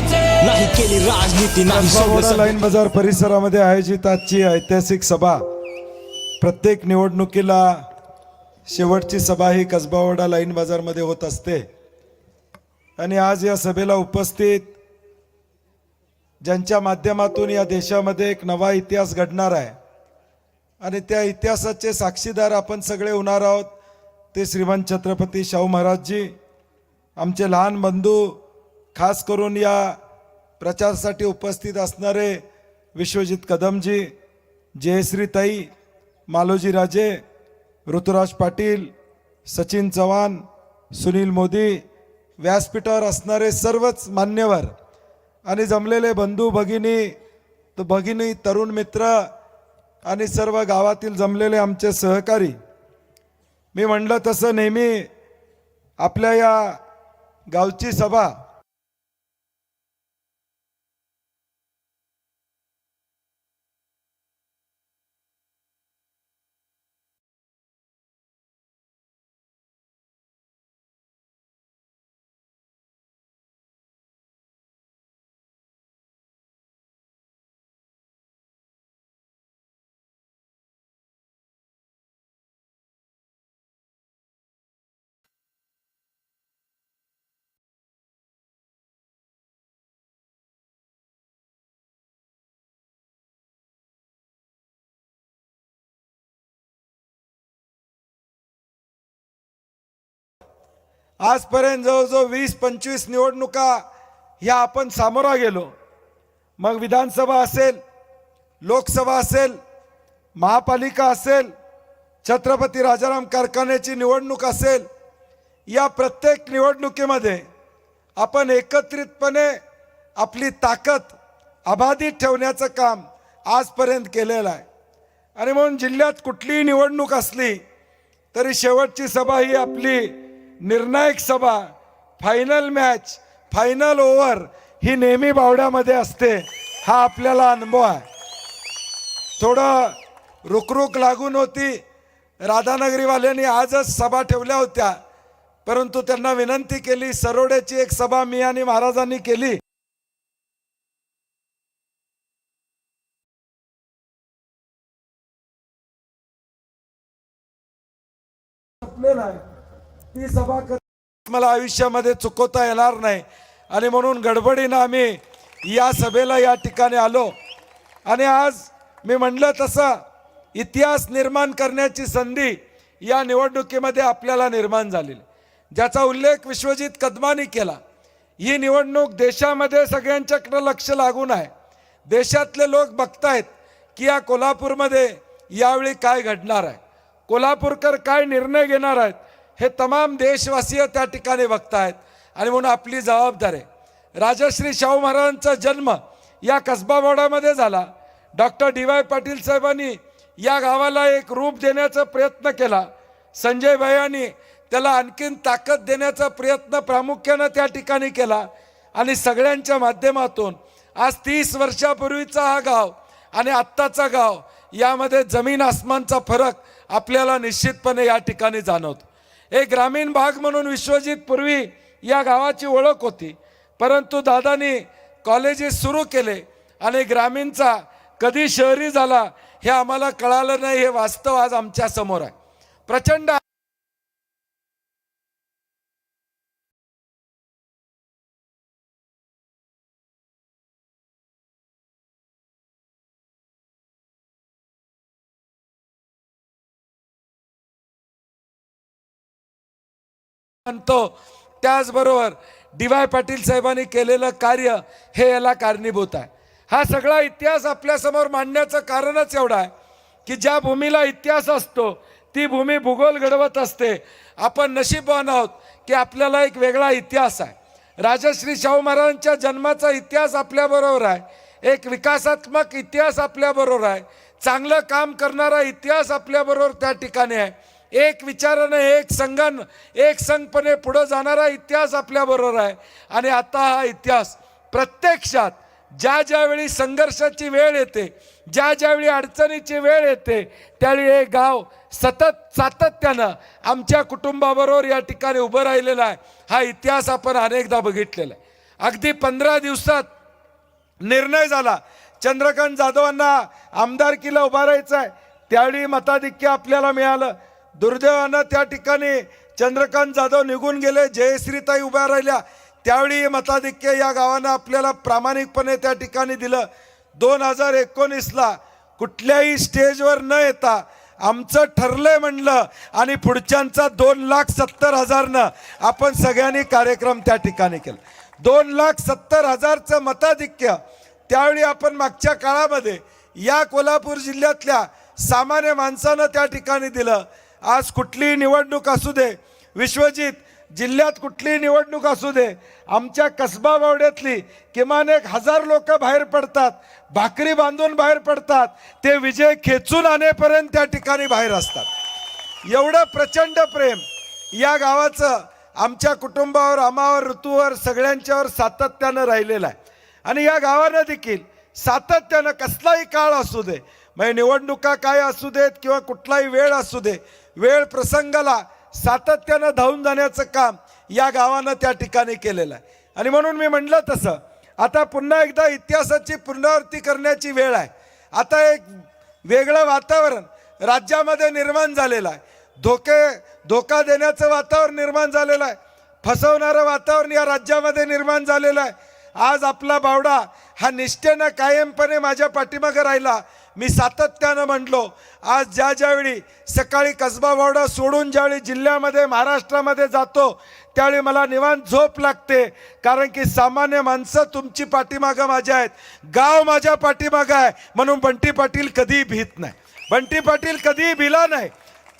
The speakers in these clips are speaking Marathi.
नाही केली राजनीती नाही. लाईन बाजार परिसरामध्ये आयोजित आजची ऐतिहासिक सभा. प्रत्येक निवडणुकीला शेवटची सभा ही कसबावाडा लाईन बाजारमध्ये होत असते. आणि आज या सभेला उपस्थित ज्यांच्या माध्यमातून या देशामध्ये एक नवा इतिहास घडणार आहे. आणि त्या इतिहासाचे साक्षीदार आपण सगळे होणार आहोत ते श्रीमंत छत्रपती शाहू महाराजजी आमचे लहान बंधू खास करून या प्रचारासाठी उपस्थित असणारे विश्वजित कदमजी जयश्री ताई मालोजी राजे ऋतुराज पाटील सचिन चव्हाण सुनील मोदी व्यासपीठावर असणारे सर्वच मान्यवर आणि जमलेले बंधू भगिनी तर भगिनी तरुण मित्र आणि सर्व गावातील जमलेले आमचे सहकारी. मी म्हणलं तसं नेहमी आपल्या या गावची सभा आजपर्यंत जवळजवळ वीस पंचवीस निवडणुका ह्या आपण सामोरा गेलो. मग विधानसभा असेल लोकसभा असेल महापालिका असेल छत्रपती राजाराम कारखान्याची निवडणूक असेल या प्रत्येक निवडणुकीमध्ये आपण एकत्रितपणे आपली ताकद अबाधित ठेवण्याचं काम आजपर्यंत केलेलं आहे. आणि म्हणून जिल्ह्यात कुठलीही निवडणूक असली तरी शेवटची सभा ही आपली निर्णायक सभा फायनल मॅच फायनल ओव्हर ही नेहमी बावड्यामध्ये असते. हा आपल्याला अनुभव आहे. थोडं रुकरुक लागून होती. राधानगरीवाल्यांनी आजच सभा ठेवल्या होत्या. परंतु त्यांना विनंती केली सरोड्याची एक सभा मी आणि महाराजांनी केली. संपलेलं ती सभा मला आयुष्यामध्ये चुकवता येणार नाही. आणि म्हणून गडबडीनं आम्ही या सभेला या ठिकाणी आलो. आणि आज मी म्हणलं तसं इतिहास निर्माण करण्याची संधी या निवडणुकीमध्ये आपल्याला निर्माण झालेली. ज्याचा उल्लेख विश्वजित कदमानी केला. ही निवडणूक देशामध्ये सगळ्यांच्याकडे लक्ष लागून आहे. देशातले लोक बघतायत की या कोल्हापूरमध्ये यावेळी काय घडणार आहे. कोल्हापूरकर काय निर्णय घेणार आहेत? हे तमाम देशवासीय त्या ठिकाणी बघतायत. आणि म्हणून आपली जबाबदारी. आहे राजश्री शाहू महाराजांचा जन्म या कसबावाडामध्ये झाला. डॉक्टर डी वाय पाटील साहेबांनी या गावाला एक रूप देण्याचा प्रयत्न केला. संजय भाई त्याला आणखीन ताकद देण्याचा प्रयत्न प्रामुख्यानं त्या ठिकाणी केला. आणि सगळ्यांच्या माध्यमातून आज तीस वर्षापूर्वीचा हा गाव आणि आत्ताचा गाव यामध्ये जमीन आसमानचा फरक आपल्याला निश्चितपणे या ठिकाणी जाणवतो. एक ग्रामीण भाग म्हणून विश्वजित पूर्वी या गावाची ओळख होती. परंतु दादानी कॉलेजेस सुरू केले आणि ग्रामीणचा कधी शहरी झाला हे आम्हाला कळालं नाही हे वास्तव आज आमच्यासमोर आहे. प्रचंड म्हणतो त्याचबरोबर डी वाय पाटील साहेबांनी केलेलं कार्य हे याला कारणीभूत आहे. हा सगळा इतिहास आपल्यासमोर मांडण्याचं कारणच एवढं आहे की ज्या भूमीला इतिहास असतो ती भूमी भूगोल घडवत असते. आपण नशीबवान आहोत की आपल्याला एक वेगळा इतिहास आहे. राजश्री शाहू महाराजांच्या जन्माचा इतिहास आपल्याबरोबर आहे. एक विकासात्मक इतिहास आपल्याबरोबर आहे. चांगलं काम करणारा इतिहास आपल्याबरोबर त्या ठिकाणी आहे. एक विचारानं एक संघन एक संघपणे पुढं जाणारा इतिहास आपल्याबरोबर आहे. आणि आता हा इतिहास प्रत्यक्षात ज्या ज्यावेळी संघर्षाची वेळ येते ज्या ज्यावेळी अडचणीची वेळ येते त्यावेळी हे गाव सतत सातत्यानं आमच्या कुटुंबाबरोबर या ठिकाणी उभं राहिलेलं आहे. हा इतिहास आपण अनेकदा बघितलेला आहे. अगदी पंधरा दिवसात निर्णय झाला. चंद्रकांत जाधवांना आमदारकीला उभा राहायचं आहे त्यावेळी मताधिक्य आपल्याला मिळालं. दुर्दैवानं त्या ठिकाणी चंद्रकांत जाधव निघून गेले जयश्रीताई उभ्या राहिल्या. त्यावेळी मताधिक्य या गावानं आपल्याला प्रामाणिकपणे त्या ठिकाणी दिलं. दोन हजार एकोणीसला कुठल्याही स्टेजवर न येता आमचं ठरलंय म्हणलं आणि पुढच्यांचा दोन लाख सत्तर हजारनं आपण सगळ्यांनी कार्यक्रम त्या ठिकाणी केला. दोन लाख सत्तर हजारचं मताधिक्य त्यावेळी आपण मागच्या काळामध्ये या कोल्हापूर जिल्ह्यातल्या सामान्य माणसानं त्या ठिकाणी दिलं. आज कुठलीही निवडणूक असू दे विश्वजित जिल्ह्यात कुठलीही निवडणूक असू दे आमच्या कसबा बावड्यातली किमान एक हजार लोक बाहेर पडतात भाकरी बांधून बाहेर पडतात ते विजय खेचून आणेपर्यंत त्या ठिकाणी बाहेर असतात. एवढं प्रचंड प्रेम या गावाचं आमच्या कुटुंबावर आमावर ऋतूवर सगळ्यांच्यावर सातत्यानं राहिलेलं आहे. आणि या गावानं देखील सातत्यानं कसलाही काळ असू दे म्हणजे निवडणुका काय असू देत किंवा कुठलाही वेळ असू दे वेळ प्रसंगाला सातत्यानं धावून जाण्याचं काम या गावानं त्या ठिकाणी केलेलं आहे. आणि म्हणून मी म्हणलं तसं आता पुन्हा एकदा इतिहासाची पुनरावृत्ती करण्याची वेळ आहे. आता एक वेगळं वातावरण राज्यामध्ये निर्माण झालेलं आहे. धोके धोका देण्याचं वातावरण निर्माण झालेलं आहे. फसवणारं वातावरण या राज्यामध्ये निर्माण झालेलं आहे. आज आपला बावडा हा निष्ठेनं कायमपणे माझ्या पाठीमागं राहिला. मी सातत्यानं म्हणलो आज ज्या ज्यावेळी सकाळी कसबा वाडा सोडून ज्यावेळी जिल्ह्यामध्ये महाराष्ट्रामध्ये जातो त्यावेळी मला निवांत झोप लागते. कारण की सामान्य माणसं तुमची पाठीमागं माझ्या आहेत. गाव माझ्या पाठीमागं आहे. म्हणून बंटी पाटील कधीही भीत नाही. बंटी पाटील कधीही भिला नाही.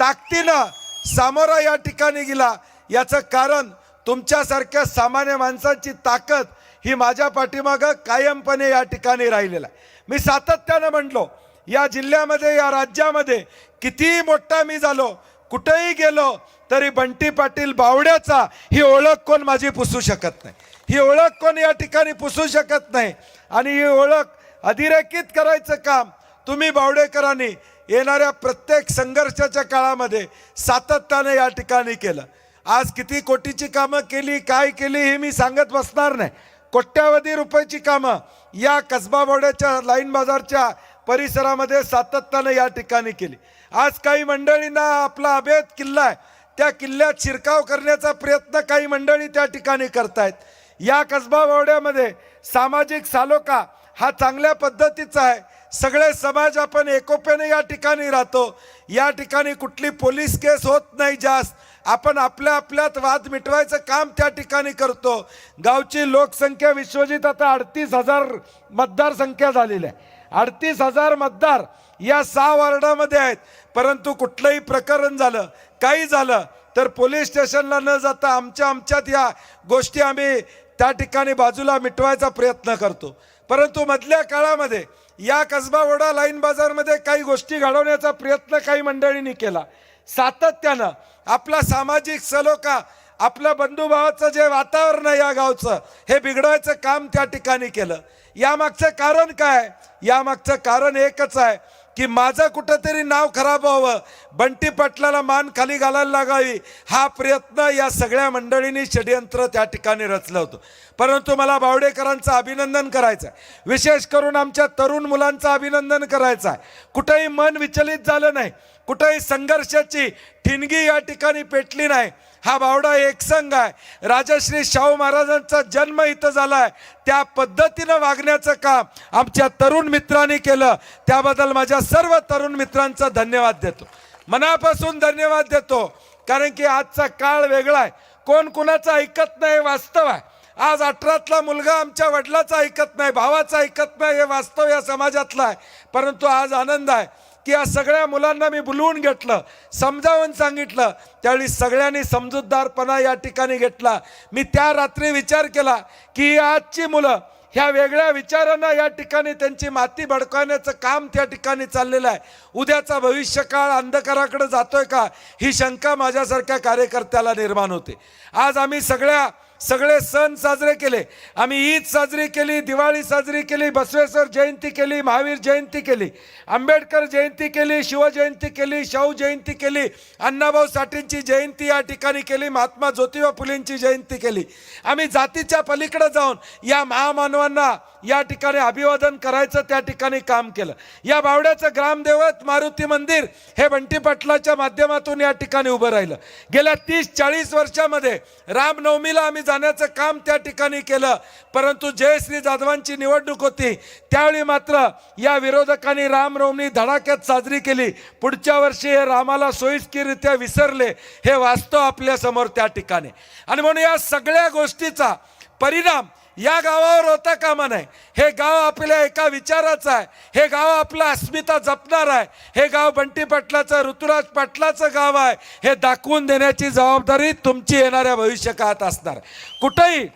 ताकदीनं सामोरा या ठिकाणी गेला. याचं कारण तुमच्यासारख्या सामान्य माणसांची ताकद ही माझ्या पाठीमागं कायमपणे या ठिकाणी राहिलेला आहे. मी सातत्यानं म्हणलो या जिल्ह्यामध्ये या राज्यामध्ये कितीही मोठा मी झालो कुठेही गेलो तरी बंटी पाटील बावड्याचा ही ओळख कोण माझी पुसू शकत नाही. ही ओळख कोण या ठिकाणी पुसू शकत नाही आणि ही ओळख अधिरेखित करायचं काम तुम्ही बावडेकरांनी येणाऱ्या प्रत्येक संघर्षाच्या काळामध्ये सातत्याने या ठिकाणी केलं. आज किती कोटीची कामं केली काय केली हे मी सांगत बसणार नाही. कोट्यावधी रुपयाची कामं या कसबा बावड्याच्या लाईन बाजारच्या परिसरामध्ये सातत्यानं या ठिकाणी केली. आज काही मंडळींना आपला अभेद किल्ला आहे. त्या किल्ल्यात शिरकाव करण्याचा प्रयत्न काही मंडळी त्या ठिकाणी करतायत. या कसबा वावड्यामध्ये सामाजिक सालोका हा चांगल्या पद्धतीचा आहे. सगळे समाज आपण एकोप्याने या ठिकाणी राहतो. या ठिकाणी कुठली पोलीस केस होत नाही जास्त. आपण आपल्या आपल्यात वाद मिटवायचं काम त्या ठिकाणी करतो. गावची लोकसंख्या विश्वजित आता अडतीस हजार मतदारसंख्या झालेली आहे. अडतीस हजार मतदार या सहा वॉर्डामध्ये आहेत. परंतु कुठलंही प्रकरण झालं काही झालं तर पोलीस स्टेशनला न जाता आमच्या आमच्यात या गोष्टी आम्ही त्या ठिकाणी बाजूला मिटवायचा प्रयत्न करतो. परंतु मधल्या काळामध्ये या कसबा वडा लाईन बाजारमध्ये काही गोष्टी घडवण्याचा प्रयत्न काही मंडळींनी केला. सातत्यानं आपला सामाजिक सलोखा आपलं बंधुभावाचं जे वातावरण आहे या गावचं हे बिघडवायचं काम त्या ठिकाणी केलं. यामागचं कारण काय? यामागचं कारण एकच आहे की माझं कुठंतरी नाव खराब व्हावं. बंटी पाटलाला मान खाली घालायला लागावी. हा प्रयत्न या सगळ्या मंडळींनी षडयंत्र त्या ठिकाणी रचलं होतं. परंतु मला बावडेकरांचं अभिनंदन करायचं आहे विशेष करून आमच्या तरुण मुलांचं अभिनंदन करायचं आहे कुठंही मन विचलित झालं नाही. कुठंही संघर्षाची ठिणगी या ठिकाणी पेटली नाही. हा बावडा एकसंघ आहे. राजश्री शाहू महाराजांचा जन्म इथं झाला आहे त्या पद्धतीनं वागण्याचं काम आमच्या तरुण मित्रांनी केलं. त्याबद्दल माझ्या सर्व तरुण मित्रांचा धन्यवाद देतो. मनापासून धन्यवाद देतो. कारण की आजचा काळ वेगळा आहे. कोण कुणाचं ऐकत नाही वास्तव आहे. आज अठरातला मुलगा आमच्या वडिलाचा ऐकत नाही भावाचा ऐकत नाही हे वास्तव या समाजातलं आहे. परंतु आज आनंद आहे. की या सगळ्या मुलांना मी बोलवून घेतलं समजावून सांगितलं. त्यावेळी सगळ्यांनी समजूतदारपणा या ठिकाणी घेतला. मी त्या रात्री विचार केला की आजची मुलं ह्या वेगळ्या विचारांना या ठिकाणी त्यांची माती भडकवण्याचं काम त्या ठिकाणी चाललेलं आहे. उद्याचा भविष्यकाळ अंधकाराकडे जातोय का? ही शंका माझ्यासारख्या कार्यकर्त्याला निर्माण होते. आज आम्ही सगळ्या सगळे सण साजरे केले. आम्ही ईद साजरी केली दिवाळी साजरी केली बसवेश्वर जयंती केली महावीर जयंती केली. आंबेडकर जयंती केली शिवजयंती केली शाहू जयंती केली अण्णाभाऊ साठेंची जयंती या ठिकाणी केली महात्मा ज्योतिबा फुलेंची जयंती केली. आम्ही जातीच्या पलीकडे जाऊन या महामानवांना या ठिकाणी अभिवादन करायचं त्या ठिकाणी काम केलं. या बावड्याचं ग्रामदेवत मारुती मंदिर हे बंटी पाटलाच्या माध्यमातून या ठिकाणी उभं राहिलं. गेल्या तीस चाळीस वर्षामध्ये रामनवमीला आम्ही जाण्याचं काम त्या ठिकाणी केलं. परंतु जयश्री जाधवांची निवडणूक होती त्यावेळी मात्र या विरोधकांनी रामनवमी धडाक्यात साजरी केली. पुढच्या वर्षी हे रामाला सोयीस्कीरित्या विसरले हे वास्तव आपल्यासमोर त्या ठिकाणी. आणि म्हणून या सगळ्या गोष्टीचा परिणाम या गावावर होता कामा नाही. हे गाव आपल्या एका विचाराचं आहे. हे गाव आपला अस्मिता जपणार आहे. हे गाव बंटी पाटलाचं ऋतुराज पाटलाचं गाव आहे. हे दाखवून देण्याची जबाबदारी तुमची येणाऱ्या भविष्यकाळात असणार. कुठंही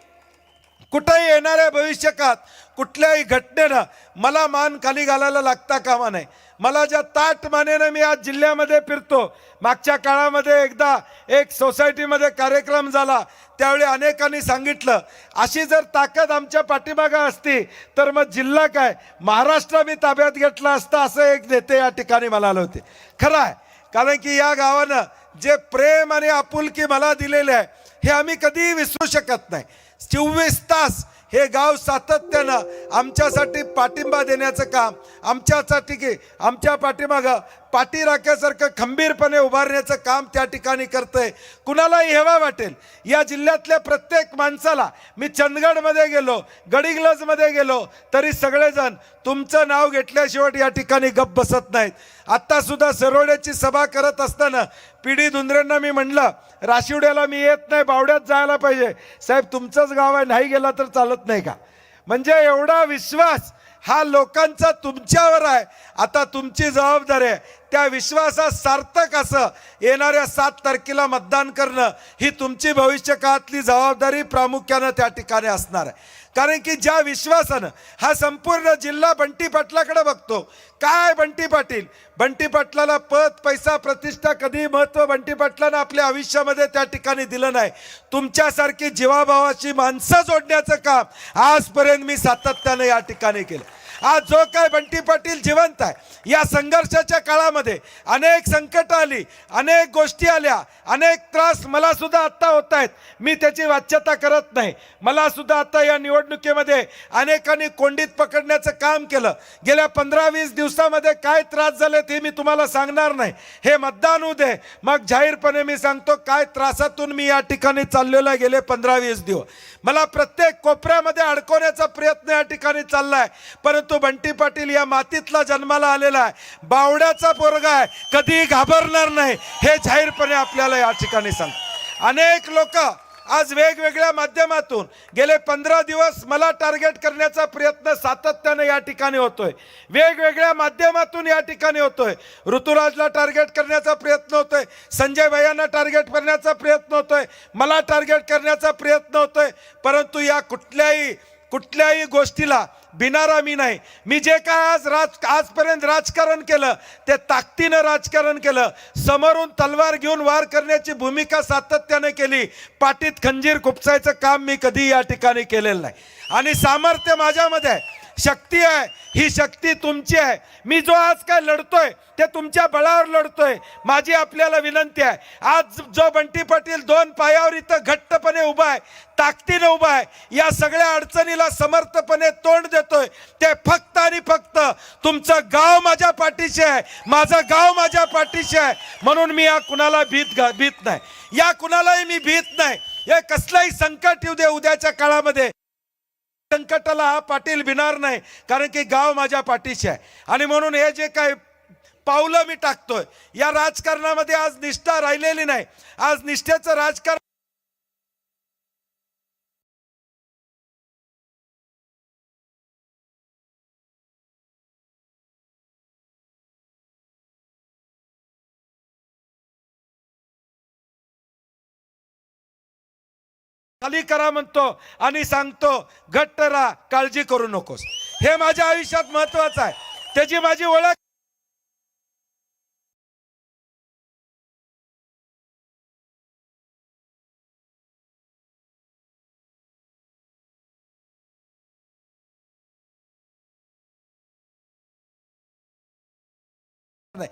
कुठंही येणाऱ्या भविष्यकाळात कुठल्याही घटनेनं मला मान खाली घालायला लागता कामा नाही. मला ज्या ताट मानेनं मी आज जिल्ह्यामध्ये फिरतो मागच्या काळामध्ये एकदा एक सोसायटीमध्ये कार्यक्रम झाला त्यावेळी अनेकांनी सांगितलं अशी जर ताकद आमच्या पाठीमागं असती तर मग जिल्हा काय? महाराष्ट्र मी ताब्यात घेतला असता असं एक नेते या ठिकाणी मला आले होते. खरं आहे कारण की या गावानं जे प्रेम आणि आपुलकी मला दिलेले आहे हे आम्ही कधीही विसरू शकत नाही. चोवीस तास हे गाव सातत्यानं आमच्यासाठी पाठिंबा देण्याचं काम आमच्यासाठी की आमच्या पाठीमागं पाठी राख्यासारखं खंबीरपणे उभारण्याचं काम त्या ठिकाणी करतंय. कुणालाही हेवा वाटेल. या जिल्ह्यातल्या प्रत्येक माणसाला मी चंदगडमध्ये गेलो गडिंग्लजमध्ये गेलो तरी सगळेजण तुमचं नाव घेतल्याशिवाय या ठिकाणी गप्प बसत नाहीत. आत्तासुद्धा सरोड्याची सभा करत असताना पिढी धुंद्रेंना मी म्हणलं राशिवड्याला मी येत नाही बावड्यात जायला पाहिजे. साहेब तुमचंच गाव आहे नाही गेला तर चालत नाही का? म्हणजे एवढा विश्वास हा लोकांचा तुमच्यावर आहे. आता तुमची जबाबदारी आहे. त्या विश्वासात सार्थक असं येणाऱ्या सात तारखेला मतदान करणं ही तुमची भविष्य काळातली जबाबदारी प्रामुख्यानं त्या ठिकाणी असणार आहे. कारण की ज्या विश्वासानं हा संपूर्ण जिल्हा बंटी पाटलाकडे बघतो काय बंटी पाटील? बंटी पाटलाला पद पैसा प्रतिष्ठा कधी महत्त्व बंटी पाटलानं आपल्या आयुष्यामध्ये त्या ठिकाणी दिलं नाही. तुमच्यासारखी जीवाभावाची माणसं जोडण्याचं काम आजपर्यंत मी सातत्यानं या ठिकाणी केलं. आज जो काय बंटी पाटील जिवंत आहे या संघर्षाच्या काळामध्ये अनेक संकट आली अनेक गोष्टी आल्या अनेक त्रास मला सुद्धा आत्ता होत आहेत. मी त्याची वाच्यता करत नाही. मला सुद्धा आता या निवडणुकीमध्ये अनेकांनी कोंडीत पकडण्याचं काम केलं. गेल्या पंधरा वीस दिवसामध्ये काय त्रास झाले ते मी तुम्हाला सांगणार नाही. हे मतदान होऊ दे. मग जाहीरपणे मी सांगतो काय त्रासातून मी या ठिकाणी चाललेला गेले पंधरा वीस दिवस. मला प्रत्येक कोपऱ्यामध्ये अडकवण्याचा प्रयत्न या ठिकाणी चाललाय. परंतु बंटी पाटील या मातीतला जन्माला आलेला आहे. बावड्याचा पोरगा आहे. कधी घाबरणार नाही. हे जाहीरपणे आपल्याला या ठिकाणी सांग अनेक लोक आज वेगवेगळ्या माध्यमातून गेले पंधरा दिवस मला टार्गेट करण्याचा प्रयत्न सातत्याने या ठिकाणी होतोय. वेगवेगळ्या माध्यमातून या ठिकाणी होतोय. ऋतुराजला टार्गेट करण्याचा प्रयत्न होतोय. संजय भैयांना टार्गेट करण्याचा प्रयत्न होतोय. मला टार्गेट करण्याचा प्रयत्न होतोय. परंतु या कुठल्याही कुठल्याही गोष्टीला बिनारा मी नाही. मी जे काय आज राज आजपर्यंत राजकारण केलं ते ताकदीनं राजकारण केलं. समोरून तलवार घेऊन वार करण्याची भूमिका सातत्याने केली. पाठीत खंजीर खुपसायचं काम मी कधी या ठिकाणी केलेलं नाही. आणि सामर्थ्य माझ्यामध्ये आहे. शक्ती आहे. ही शक्ती तुमची आहे. मी जो आज काय लढतोय ते तुमच्या बळावर लढतोय. माझी आपल्याला विनंती आहे. आज जो बंटी पाटील दोन पायावर इथं घट्टपणे उभा आहे ताकदीनं उभा आहे या सगळ्या अडचणीला समर्थपणे तोंड देतोय. ते फक्त आणि फक्त तुमचं गाव माझ्या पाठीशी आहे. माझं गाव माझ्या पाठीशी आहे. म्हणून मी या कुणाला भीत भीत नाही. या कुणालाही मी भीत नाही. हे कसलंही संकट येऊ दे उद्याच्या काळामध्ये. संकटाला पाटील भिणार नाही कारण की गाव माझ्या पाठीशी आहे. आणि म्हणून हे जे काय पावलं मी टाकतोय या राजकारणामध्ये आज निष्ठा राहिलेली नाही. आज निष्ठेचं राजकारण खाली करा म्हणतो आणि सांगतो घट्ट राहा काळजी करू नकोस. हे माझ्या आयुष्यात महत्वाचं आहे. त्याची माझी ओळख नाही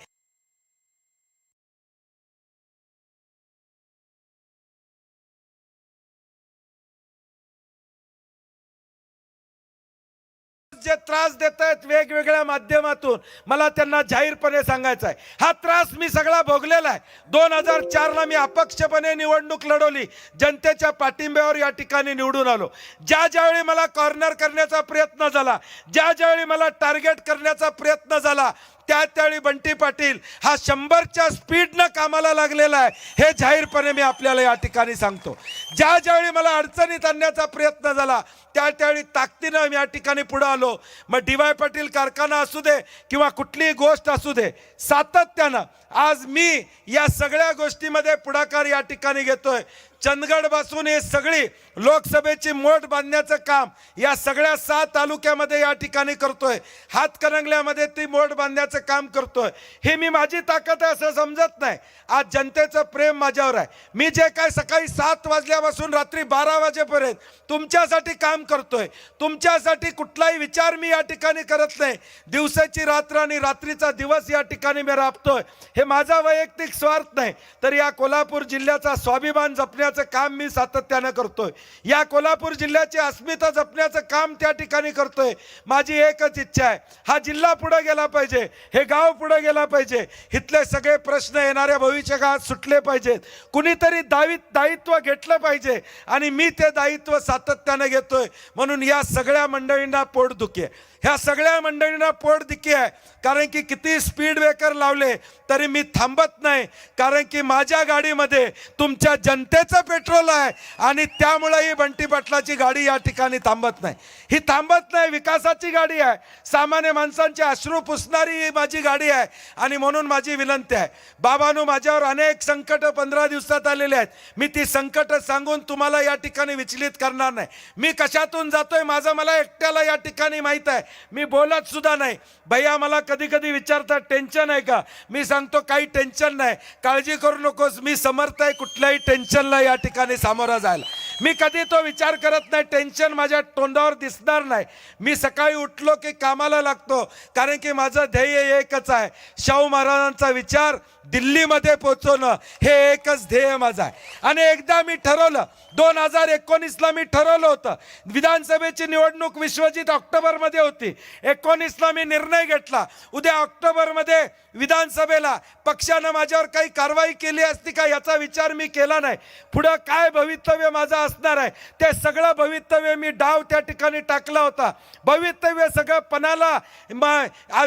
जे त्रास देत आहेत वेगवेगळ्या माध्यमातून मला त्यांना जाहीरपणे सांगायचं आहे. हा त्रास मी सगळा भोगलेला आहे. दोन हजार चारला मी अपक्षपणे निवडणूक लढवली. जनतेच्या पाठिंब्यावर या ठिकाणी निवडून आलो. ज्या ज्यावेळी मला कॉर्नर करण्याचा प्रयत्न झाला ज्या ज्यावेळी मला टार्गेट करण्याचा प्रयत्न झाला त्या त्यावेळी बंटी पाटील हा शंभरच्या स्पीडनं कामाला लागलेला आहे. हे जाहीरपणे मी आपल्याला या ठिकाणी सांगतो. ज्या ज्यावेळी मला अडचणीत आणण्याचा प्रयत्न झाला त्या त्यावेळी ताकदीनं मी या ठिकाणी पुढं आलो. मग डी वाय पाटील कारखाना असू दे किंवा कुठलीही गोष्ट असू दे सातत्यानं आज मी या सगळ्या गोष्टीमध्ये पुढाकार या ठिकाणी घेतोय. चंदगड बसून हे सगळी लोकसभेची मोठ बांधण्याचं काम या सगळ्या सात तालुक्यामध्ये या ठिकाणी करतोय. हातकणंगल्यामध्ये ती मोठ बांधण्याचं काम करतोय. हे मी माझी ताकद आहे असं समजत नाही. आज जनतेचं प्रेम माझ्यावर आहे. मी जे काय सकाळी सात वाजल्यापासून रात्री बारा वाजेपर्यंत तुमच्यासाठी काम करतोय. तुमच्यासाठी कुठलाही विचार मी या ठिकाणी करत नाही. दिवसाची रात्र आणि रात्रीचा दिवस या ठिकाणी मी राबतोय. हे माझा वैयक्तिक स्वार्थ नाही. तर या कोल्हापूर जिल्ह्याचा स्वाभिमान जपण्या जपण्याचं काम मी सातत्यानं करतोय. या कोल्हापूर जिल्ह्याची अस्मिता जपण्याचं काम त्या ठिकाणी करतोय. माझी एकच इच्छा आहे. हा जिल्हा पुढे गेला पाहिजे. हे गाव पुढे गेला पाहिजे. इथले सगळे प्रश्न येणाऱ्या भविष्यकाळात सुटले पाहिजेत. कुणीतरी दावित दायित्व घेतलं पाहिजे. आणि मी ते दायित्व सातत्यानं घेतोय. म्हणून या सगळ्या मंडळींना पोटदुखी आहे. ह्या सगळ्या मंडळींना पोटदुखी आहे. कारण की किती स्पीड ब्रेकर लावले तरी मी थांबत नाही. कारण की माझ्या गाडीमध्ये तुमच्या जनतेचं पेट्रोल आहे. आणि त्यामुळे ही बंटी पाटलाची गाडी या ठिकाणी थांबत नाही. ही थांबत नाही विकासाची गाडी आहे. सामान्य माणसांचे अश्रू पुसणारी ही माझी गाडी आहे. आणि म्हणून माझी विनंती आहे. बाबांनो माझ्यावर अनेक संकट पंधरा दिवसात आलेले आहेत. मी ती संकट सांगून तुम्हाला या ठिकाणी विचलित करणार नाही. मी कशातून जातोय माझं मला एकट्याला या ठिकाणी माहीत आहे. मी बोलत सुद्धा नाही. भैया मला कधी कधी विचारतात टेन्शन आहे का? मी सांगतो काही टेन्शन नाही. काळजी करू नकोस. मी समर्थ आहे. कुठल्याही टेन्शनला या ठिकाणी सामोरा जायला. मी कधी तो विचार करत नाही टेन्शन माझ्या तोंडावर दिसणार नाही. मी सकाळी उठलो की कामाला लागतो कारण की माझं ध्येय एकच आहे. शाहू महाराजांचा विचार दिल्लीमध्ये पोचवणं हे एकच ध्येय माझं आहे. आणि एकदा मी ठरवलं दोन हजार एकोणीसला मी ठरवलं होतं विधानसभेची निवडणूक विश्वजित ऑक्टोबरमध्ये होती. एकोणीसला मी निर्णय घेतला. उद्या ऑक्टोबरमध्ये विधानसभेला पक्षानं माझ्यावर काही कारवाई केली असती का याचा विचार मी केला नाही. पुढं काय भवितव्य माझं असणार आहे? ते सगळं भवितव्य मी डाव त्या ठिकाणी टाकला होता. भवितव्य सगळं पणाला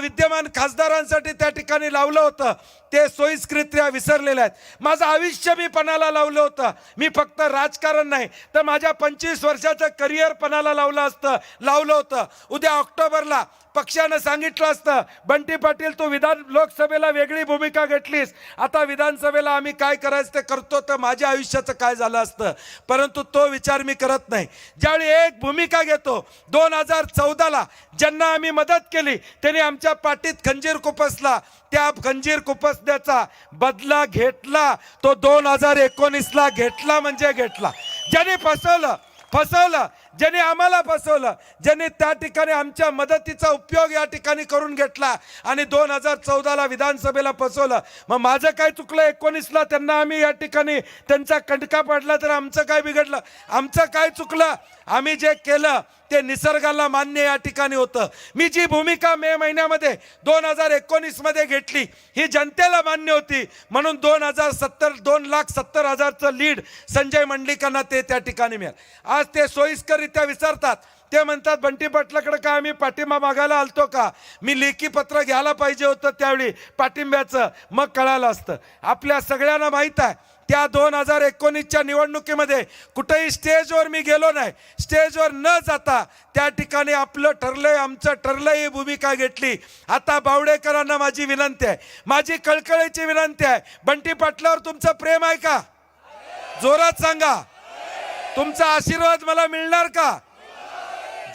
विद्यमान खासदारांसाठी त्या ठिकाणी लावलं होतं. ते सोयीस्कृत्या विसरलेले आहेत. माझं आयुष्य मी पणाला लावलं होतं. मी फक्त राजकारण नाही तर माझ्या पंचवीस वर्षाचं करिअर पणाला लावलं असतं लावलं होतं. उद्या ऑक्टोबरला पक्षानं सांगितलं असतं बंटी पाटील तू विधान लोकसभेला वेगळी भूमिका घेतलीस. आता विधानसभेला आम्ही काय करायचं ते करतो तर माझ्या आयुष्याचं काय झालं असतं? परंतु तो विचार मी करत नाही. ज्यावेळी एक भूमिका घेतो दोन हजार चौदाला ज्यांना आम्ही मदत केली त्यांनी आमच्या पाठीत खंजीर कुपसला त्या खंजीर कुपसण्याचा बदला घेतला. तो दोन हजार एकोणीसला घेतला म्हणजे घेतला. ज्याने फसवलं फसवलं ज्याने आम्हाला फसवलं ज्याने त्या ठिकाणी आमच्या मदतीचा उपयोग या ठिकाणी करून घेतला आणि दोन हजार चौदाला विधानसभेला फसवलं मग माझं काय चुकलं? एकोणीसला त्यांना आम्ही या ठिकाणी त्यांचा कंटका पडला तर आमचं काय बिघडलं? आमचं काय चुकलं? आम्ही जे केलं ते निसर्गाला मान्य या ठिकाणी होतं. मी जी भूमिका मे महिन्यामध्ये दोन हजार एकोणीसमध्ये घेतली ही जनतेला मान्य होती. म्हणून दोन हजार सत्तर दोन लाख सत्तर हजारचं लीड संजय मंडलिकांना ते त्या ठिकाणी मिळेल. आज ते सोयीस्कररित्या विचारतात ते म्हणतात बंटी पाटलाकडे काय आम्ही पाठिंबा मागायला आलतो का? मी लेखी पत्र घ्यायला पाहिजे होतं त्यावेळी पाठिंब्याचं. मग कळालं असतं. आपल्या सगळ्यांना माहीत आहे त्या दोन हजार एकोणीसच्या निवडणुकीमध्ये कुठेही स्टेजवर मी गेलो नाही. स्टेजवर न जाता त्या ठिकाणी आपलं ठरलंय आमचं ठरलंय ही भूमिका घेतली. आता बावडेकरांना माझी विनंती आहे. माझी कळकळीची विनंती आहे. बंटी पाटलावर तुमचं प्रेम आहे का? जोरात सांगा. तुमचा आशीर्वाद मला मिळणार का?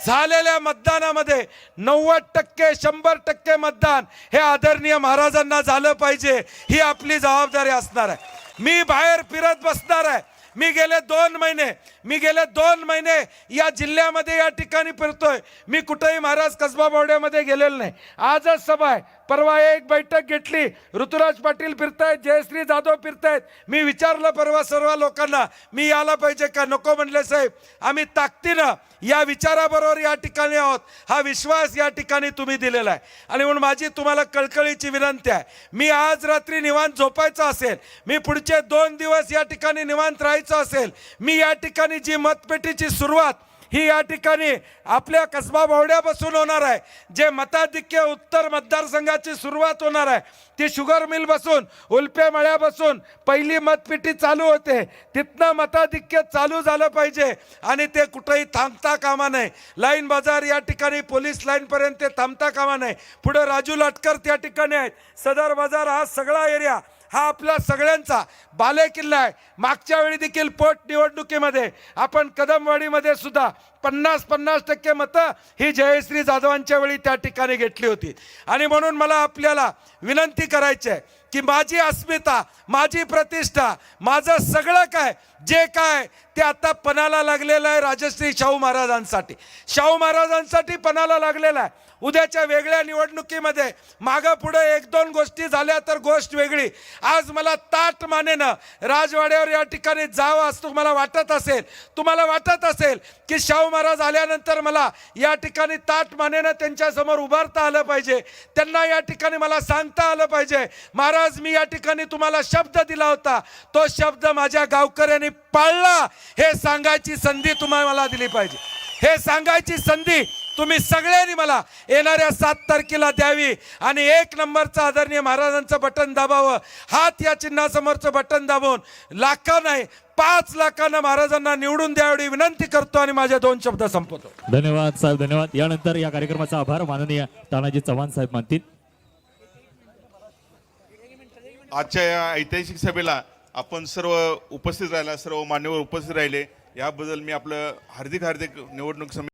झालेल्या मतदानामध्ये नव्वद टक्के शंभर टक्के मतदान हे आदरणीय महाराजांना झालं पाहिजे. ही आपली जबाबदारी असणार आहे. मी बाहेर फिरत बसणार आहे. मी गेले दोन महिने मी गेले दोन महिने या जिल्ह्यामध्ये या ठिकाणी फिरतोय. मी कुठेही महाराज कसबा बावड्यामध्ये गेलेलो नाही. आजच सभा आहे. परवा एक बैठक घेतली. ऋतुराज पाटील फिरतायत जयश्री जाधव फिरतायत. मी विचारलं परवा सर्व लोकांना मी यायला पाहिजे का? नको म्हणले साहेब. आम्ही ताकदीनं या विचाराबरोबर या ठिकाणी आहोत. हा विश्वास या ठिकाणी तुम्ही दिलेला आहे. आणि म्हणून माझी तुम्हाला कळकळीची विनंती आहे. मी आज रात्री निवांत झोपायचं असेल मी पुढचे दोन दिवस या ठिकाणी निवांत राहायचं असेल मी या ठिकाणी जी मतपेटीची सुरुवात ही या ठिकाणी आपल्या कसबा बावड्यापासून होणार आहे. जे मताधिक्य उत्तर मतदारसंघाची सुरुवात होणार आहे. ती शुगर मिल बसून उल्पे मळ्यापासून पहिली मतपेटी चालू होते. तिथनं मताधिक्य चालू झालं पाहिजे आणि ते कुठंही थांबता कामा नये. लाईन बाजार या ठिकाणी पोलीस लाईनपर्यंत ते थांबता कामा नये. पुढं राजू लाटकर त्या ठिकाणी आहेत. सदर बाजार हा सगळा एरिया हा आपला सगळ्यांचा बालेकिल्ला आहे. मागच्या वेळी देखील पोटनिवडणुकीमध्ये आपण कदमवाडीमध्ये सुद्धा पन्नास पन्नास टक्के मतं ही जयश्री जाधवांच्या वेळी त्या ठिकाणी घेतली होती. आणि म्हणून मला आपल्याला विनंती करायची आहे की माझी अस्मिता माझी प्रतिष्ठा माझं सगळं काय जे काय ते आता पणाला लागलेलं आहे राजश्री शाहू महाराजांसाठी. शाहू महाराजांसाठी पणाला लागलेलं आहे. उद्याच्या वेगळ्या निवडणुकीमध्ये मागं पुढे एक दोन गोष्टी झाल्या तर गोष्ट वेगळी. आज मला ताट मानेनं राजवाड्यावर या ठिकाणी जावं असं तुम्हाला वाटत असेल तुम्हाला वाटत असेल की शाहू महाराज आल्यानंतर मला या ठिकाणी ताट मानेनं त्यांच्यासमोर उभारता आलं पाहिजे त्यांना या ठिकाणी मला सांगता आलं पाहिजे. महाराज मी या ठिकाणी तुम्हाला शब्द दिला होता. तो शब्द माझ्या गावकऱ्यांनी पाळला हे सांगायची संधी तुम्हाला मला दिली पाहिजे. हे सांगायची संधी तुम्ही सगळ्यांनी मला येणाऱ्या सात तारखेला द्यावी. आणि एक नंबरचं आदरणीय महाराजांचं बटन दाबावं. हात या चिन्हासमोरचं बटन दाबून लाखा नाही पाच लाखांना महाराजांना निवडून द्यावी विनंती करतो आणि माझे दोन शब्द संपवतो. धन्यवाद साहेब धन्यवाद. यानंतर या कार्यक्रमाचा आभार माननीय तानाजी चव्हाण साहेब मानतील. आजच्या या ऐतिहासिक सभेला आपण सर्व उपस्थित राहिला सर्व मान्यवर उपस्थित राहिले. याबद्दल मी आपलं हार्दिक हार्दिक निवडणूक समिती